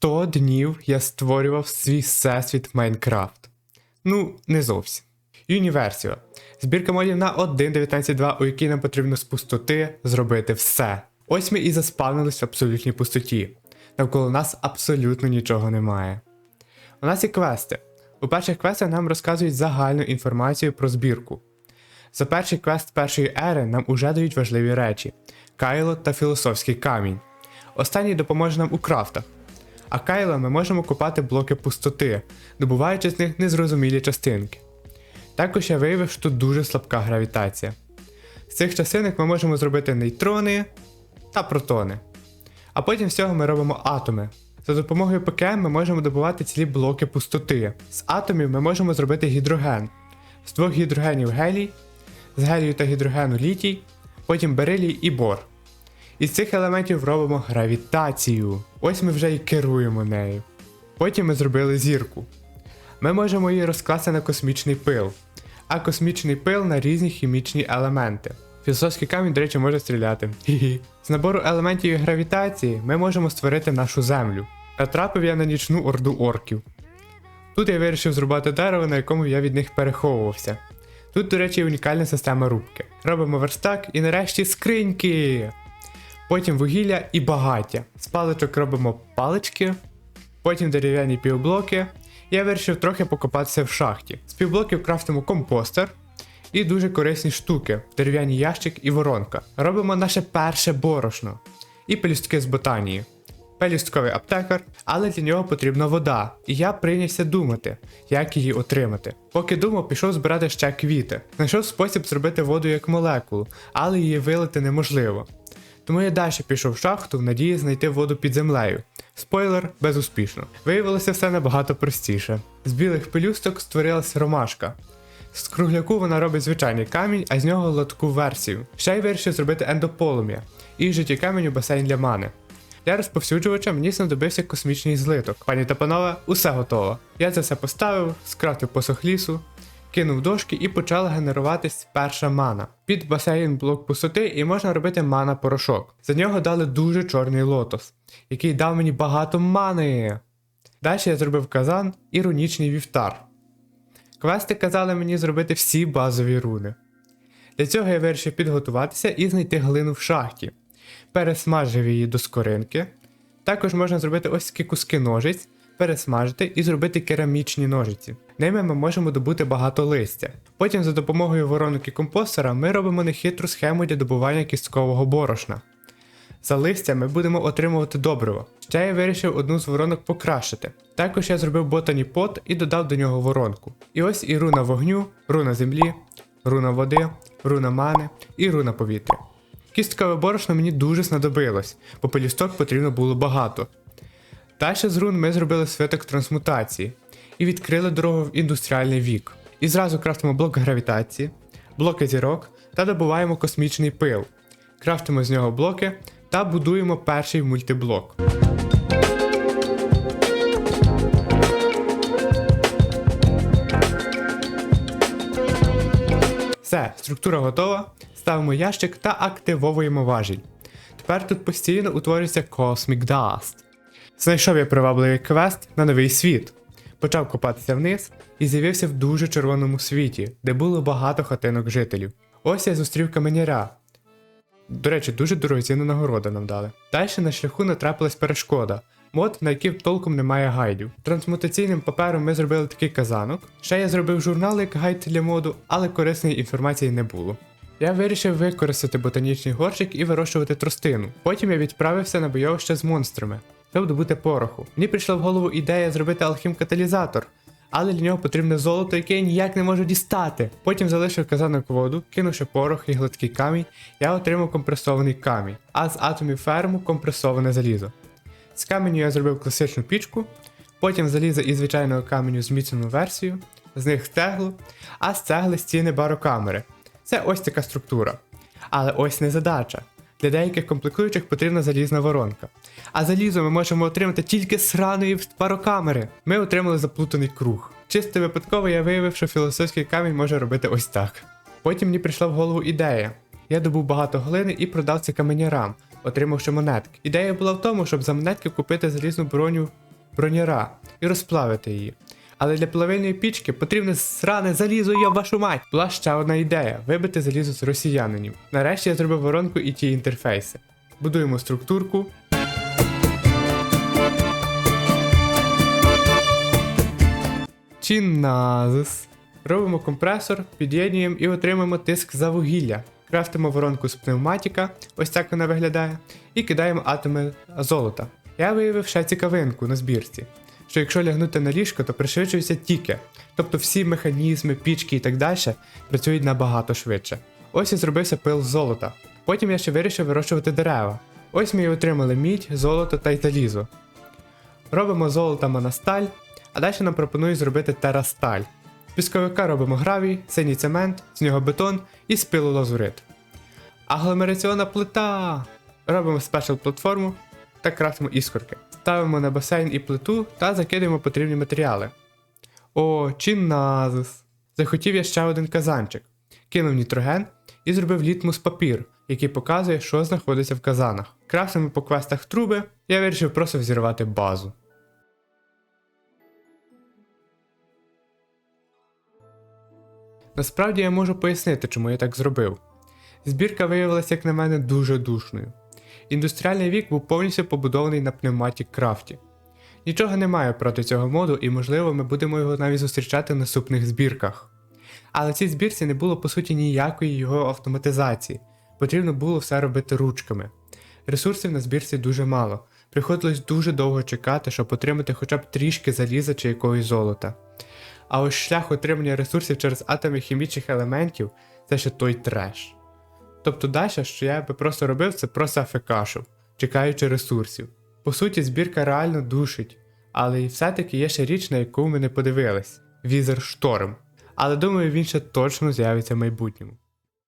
100 днів я створював свій всесвіт Майнкрафт. Ну, не зовсім. Юніверсіо. Збірка модів на 1.19.2, у якій нам потрібно з пустоти зробити все. Ось ми і заспавнились в абсолютній пустоті. Навколо нас абсолютно нічого немає. У нас є квести. У перших квестах нам розказують загальну інформацію про збірку. За перший квест першої ери нам уже дають важливі речі: Кайло та філософський камінь. Останній допоможе нам у крафтах. А Кайло ми можемо купати блоки пустоти, добуваючи з них незрозумілі частинки. Також я виявив, що тут дуже слабка гравітація. З цих частинок ми можемо зробити нейтрони та протони. А потім з цього ми робимо атоми. За допомогою ПКМ ми можемо добувати цілі блоки пустоти. З атомів ми можемо зробити гідроген. З двох гідрогенів гелій, з гелію та гідрогену літій, потім берилій і бор. Із цих елементів робимо гравітацію. Ось ми вже і керуємо нею. Потім ми зробили зірку. Ми можемо її розкласти на космічний пил, а космічний пил на різні хімічні елементи. Філософський камінь, до речі, може стріляти. Хі-хі. З набору елементів і гравітації ми можемо створити нашу землю. Натрапив я на нічну орду орків. Тут я вирішив зрубати дерево, на якому я від них переховувався. Тут, до речі, унікальна система рубки. Робимо верстак і нарешті скриньки. Потім вугілля і багаття. З паличок робимо палички, потім дерев'яні півблоки. Я вирішив трохи покопатися в шахті. З півблоків крафтимо компостер і дуже корисні штуки: дерев'яний ящик і воронка. Робимо наше перше борошно і пелюстки з ботанії. Пелюстковий аптекар, але для нього потрібна вода, і я прийнявся думати, як її отримати. Поки думав, пішов збирати ще квіти. Знайшов спосіб зробити воду як молекулу, але її вилити неможливо. Тому я далі пішов в шахту в надії знайти воду під землею. Спойлер безуспішно. Виявилося все набагато простіше. З білих пелюсток створилася ромашка. З кругляку вона робить звичайний камінь, а з нього латку версію. Ще й вирішив зробити ендополум'я і житті каменю басейн для мани. Для розповсюджувача мені знадобився космічний злиток. Пані та панове, усе готово. Я це все поставив, скрафтив посох лісу, кинув дошки і почала генеруватись перша мана. Під басейн блок пустоти і можна робити мана порошок. За нього дали дуже чорний лотос, який дав мені багато мани. Далі я зробив казан і рунічний вівтар. Квести казали мені зробити всі базові руни. Для цього я вирішив підготуватися і знайти глину в шахті. Пересмажив її до скоринки. Також можна зробити ось такі куски ножиць, пересмажити і зробити керамічні ножиці. Ними ми можемо добути багато листя. Потім за допомогою воронок і компостера ми робимо нехитру схему для добування кісткового борошна. За листя ми будемо отримувати добриво. Ще я вирішив одну з воронок покращити. Також я зробив ботані пот і додав до нього воронку. І ось і руна вогню, руна землі, руна води, руна мани і руна повітря. Кісткове борошно мені дуже знадобилось, бо пелюсток потрібно було багато. Далі з рун ми зробили свиток трансмутації і відкрили дорогу в індустріальний вік. І зразу крафтимо блок гравітації, блоки зірок та добуваємо космічний пил. Крафтимо з нього блоки та будуємо перший мультиблок. Все, структура готова. Ставимо ящик та активовуємо важіль. Тепер тут постійно утворюється Cosmic Dust. Знайшов я привабливий квест на новий світ. Почав копатися вниз і з'явився в дуже червоному світі, де було багато хатинок жителів. Ось я зустрів каменяря. До речі, дуже дорогоцінна нагорода нам дали. Далі на шляху натрапилась перешкода. Мод, на який толком немає гайдів. Трансмутаційним папером ми зробили такий казанок. Ще я зробив журнал як гайд для моду, але корисної інформації не було. Я вирішив використати ботанічний горщик і вирощувати тростину. Потім я відправився на бойовище з монстрами, щоб добути пороху. Мені прийшла в голову ідея зробити алхім-каталізатор, але для нього потрібне золото, яке я ніяк не можу дістати. Потім залишив казанок воду, кинувши порох і гладкий камінь, я отримав компресований камінь, а з атомів ферму компресоване залізо. З каменю я зробив класичну пічку, потім заліза і звичайного каменю зміцнену версію, з них цеглу, а з цегли стіни барокамери. Це ось така структура. Але ось не задача. Для деяких комплектуючих потрібна залізна воронка. А залізо ми можемо отримати тільки з сраної парокамери. Ми отримали заплутаний круг. Чисто випадково я виявив, що філософський камінь може робити ось так. Потім мені прийшла в голову ідея. Я добув багато глини і продав це каменярам, отримавши монетки. Ідея була в тому, щоб за монетки купити залізну броню броняра і розплавити її. Але для плавильної пічки потрібне сране залізо, я вашу мать! Була ще одна ідея вибити залізо з росіянинів. Нарешті я зробив воронку і ті інтерфейси. Будуємо структурку. Чиназис. Робимо компресор, під'єднуємо і отримаємо тиск за вугілля. Крафтимо воронку з пневматіка, ось так вона виглядає, і кидаємо атоми золота. Я виявив ще цікавинку на збірці, що якщо лягнути на ліжко, то пришвидшується тільки. Тобто всі механізми, пічки і так далі працюють набагато швидше. Ось і зробився пил з золота. Потім я ще вирішив вирощувати дерева. Ось ми і отримали мідь, золото та й залізо. Робимо золото монасталь, а далі нам пропонують зробити терасталь. З пісковика робимо гравій, синій цемент, з нього бетон і з пилу лазурит. Агломераційна плита! Робимо спешл платформу та крафтимо іскорки. Ставимо на басейн і плиту та закидаємо потрібні матеріали. О, чиназис! Захотів я ще один казанчик. Кинув нітроген і зробив літмус папір, який показує, що знаходиться в казанах. Крафтимо по квестах труби, я вирішив просто взірвати базу. Насправді я можу пояснити, чому я так зробив. Збірка виявилася, як на мене, дуже душною. Індустріальний вік був повністю побудований на пневматік крафті. Нічого немає проти цього моду, і можливо ми будемо його навіть зустрічати в наступних збірках. Але цій збірці не було по суті ніякої його автоматизації, потрібно було все робити ручками. Ресурсів на збірці дуже мало, приходилось дуже довго чекати, щоб отримати хоча б трішки заліза чи якогось золота. А ось шлях отримання ресурсів через атоми хімічних елементів це ще той треш. Тобто дальше, що я би просто робив, це просто афекашив, чекаючи ресурсів. По суті, збірка реально душить, але і все-таки є ще річ, на яку ми не подивились Візер Шторм. Але думаю, він ще точно з'явиться в майбутньому.